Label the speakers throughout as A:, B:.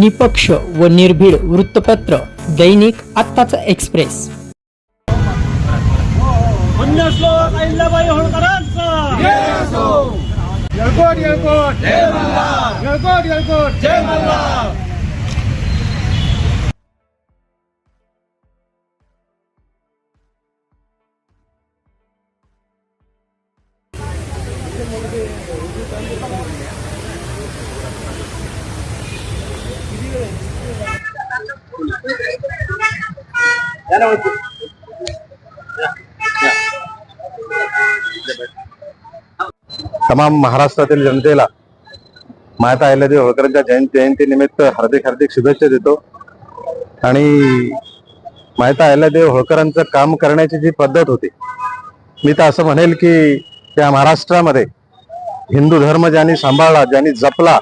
A: निपक्ष व निर्भीड वृत्तपत्र दैनिक आत्ताचा एक्सप्रेस.
B: होळकरांचा
C: तमाम महाराष्ट्रातील जनतेला माता अहिल्यादेवी होळकरांच्या जयंती जयंतीनिमित्त हार्दिक हार्दिक शुभेच्छा देतो. आणि माता अहिल्यादेवी होळकरांचं काम करण्याची जी पद्धत होती मी तर असं म्हणेल की त्या महाराष्ट्रामध्ये हिंदू धर्म ज्यांनी सांभाळला ज्यांनी जपला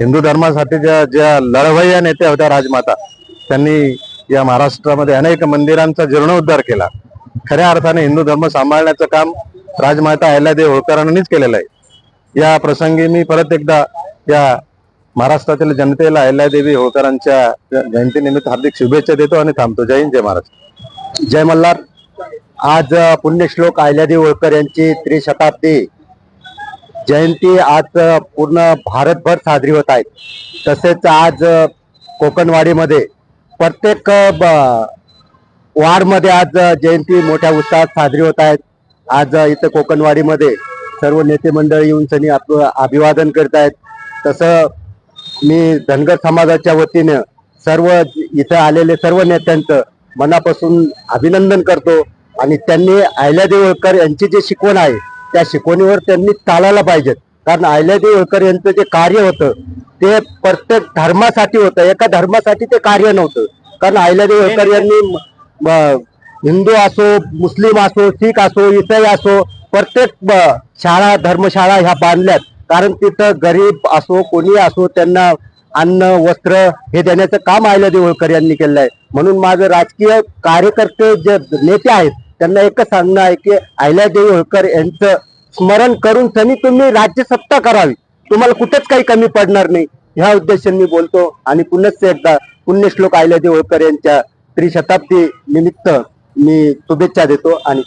C: हिंदू धर्मासाठी ज्या ज्या लढवय्या नेत्या होत्या राजमाता त्यांनी या महाराष्ट्रामध्ये अनेक मंदिरांचा जीर्णोद्धार केला. खऱ्या अर्थाने हिंदू धर्म सांभाळण्याचं काम राजमाता अहिल्यादेवी होळकरांनीच केलेलं आहे. या प्रसंगी मी परत एकदा या महाराष्ट्रातील जनतेला अहिल्यादेवी होळकरांच्या जयंतीनिमित्त हार्दिक शुभेच्छा देतो आणि थांबतो. जय हिंद जय महाराष्ट्र.
D: जय मल्हार. आज पुण्यश्लोक अहिल्यादेवी होळकर यांची त्रिशताब्दी. जयंती आज पूर्ण भारतभर साजरी होत आहे. तसेच आज कोकणवाडीमध्ये प्रत्येक ब- वारमध्ये आज जयंती मोठ्या उत्साहात साजरी होत आहेत. आज इथं कोकणवाडीमध्ये सर्व नेते मंडळ येऊन सनी आपलं अभिवादन करत आहेत. तसं मी धनगर समाजाच्या वतीनं सर्व इथं आलेले सर्व नेत्यांचं मनापासून अभिनंदन करतो आणि त्यांनी अहिल्यादेवी होळकर यांची जी शिकवण आहे त्या शिकवणीवर त्यांनी चालायला पाहिजेत. कारण अहिल्यादेवी होळकर यांचं जे कार्य होतं ते प्रत्येक धर्मासाठी होतं. एका धर्मासाठी ते कार्य नव्हतं. कारण अहिल्यादेवी होळकर यांनी म- म- हिंदू असो मुस्लिम असो शीख असो इसाई असो प्रत्येक शाळा धर्मशाळा ह्या बांधल्यात. कारण तिथं गरीब असो कोणी असो त्यांना अन्न वस्त्र हे देण्याचं काम अहिल्यादेवी होळकर यांनी केलं आहे. म्हणून माझं राजकीय कार्यकर्ते जे नेते आहेत त्यांना एकच सांगणं आहे की अहिल्यादेवी होळकर यांचं स्मरण करून त्यांनी तुम्ही राज्यसत्ता करावी. तुम्हाला कुठेच काही कमी पडणार नाही. ह्या उद्देशाने मी बोलतो आणि पुनश्च एकदा पुण्यश्लोक अहिल्यादेवी होळकर यांच्या त्रिशताब्दी निमित्त मी शुभेच्छा देतो आणि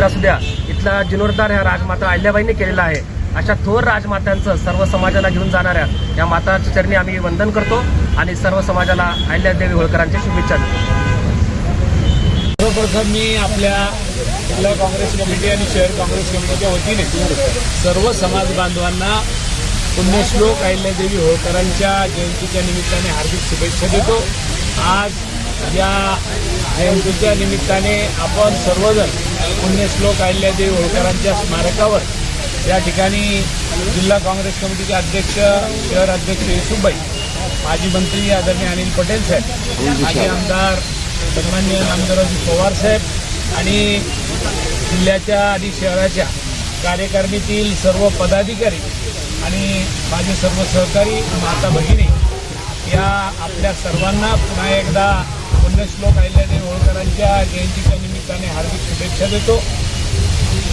E: असू द्या इथला जीर्णोद्धार ह्या राजमाता अहिल्याबाईंनी केलेला आहे. अशा थोर राजमातांचं सर्व समाजाला घेऊन जाणाऱ्या या माताच्या चरणी आम्ही वंदन करतो आणि सर्व समाजाला अहिल्यादेवी होळकरांच्या शुभेच्छा देतो.
F: सर्वप्रथम मी आपल्या जिल्हा काँग्रेस कमिटी आणि शहर काँग्रेस कमिटीच्या वतीने सर्व समाज बांधवांना पुण्यश्लोक अहिल्यादेवी होळकरांच्या जयंतीच्या निमित्ताने हार्दिक शुभेच्छा देतो. आज या जयंतीच्या निमित्ताने आपण सर्वजण पुण्यश्लोक अहिल्यादेवी होळकरांच्या स्मारकावर या ठिकाणी जिल्हा काँग्रेस कमिटीचे अध्यक्ष शहर अध्यक्ष येसुबाई माजी मंत्री आदरणीय अनिल पटेल साहेब माजी आमदार सन्मान्य आमदार पवार साहेब आणि जिल्ह्याच्या आणि शहराच्या कार्यकारिणीतील सर्व पदाधिकारी आणि माझे सर्व सहकारी माता भगिनी या आपल्या सर्वांना पुन्हा एकदा पुण्यश्लोक अहिल्यादेवी होळकरांच्या जयंतीच्या निमित्ताने हार्दिक शुभेच्छा देतो.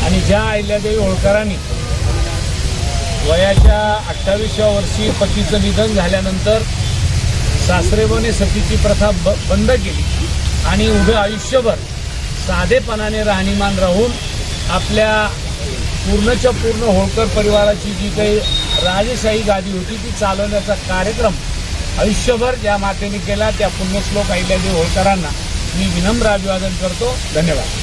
F: आणि ज्या अहिल्यादेवी होळकरांनी वयाच्या अठ्ठावीसव्या वर्षी पतीचं निधन झाल्यानंतर सासरेबने सतीची प्रथा ब बंद केली आणि उभे आयुष्यभर साधेपणाने राहणीमान राहून आपल्या पूर्णच्या पूर्ण होळकर परिवाराची जी काही राजशाही गादी होती ती चालवण्याचा कार्यक्रम आयुष्यभर ज्या मातेने केला. त्या पुण्यश्लोक अहिल्यादेवी होळकरांना मी विनम्र अभिवादन करतो. धन्यवाद.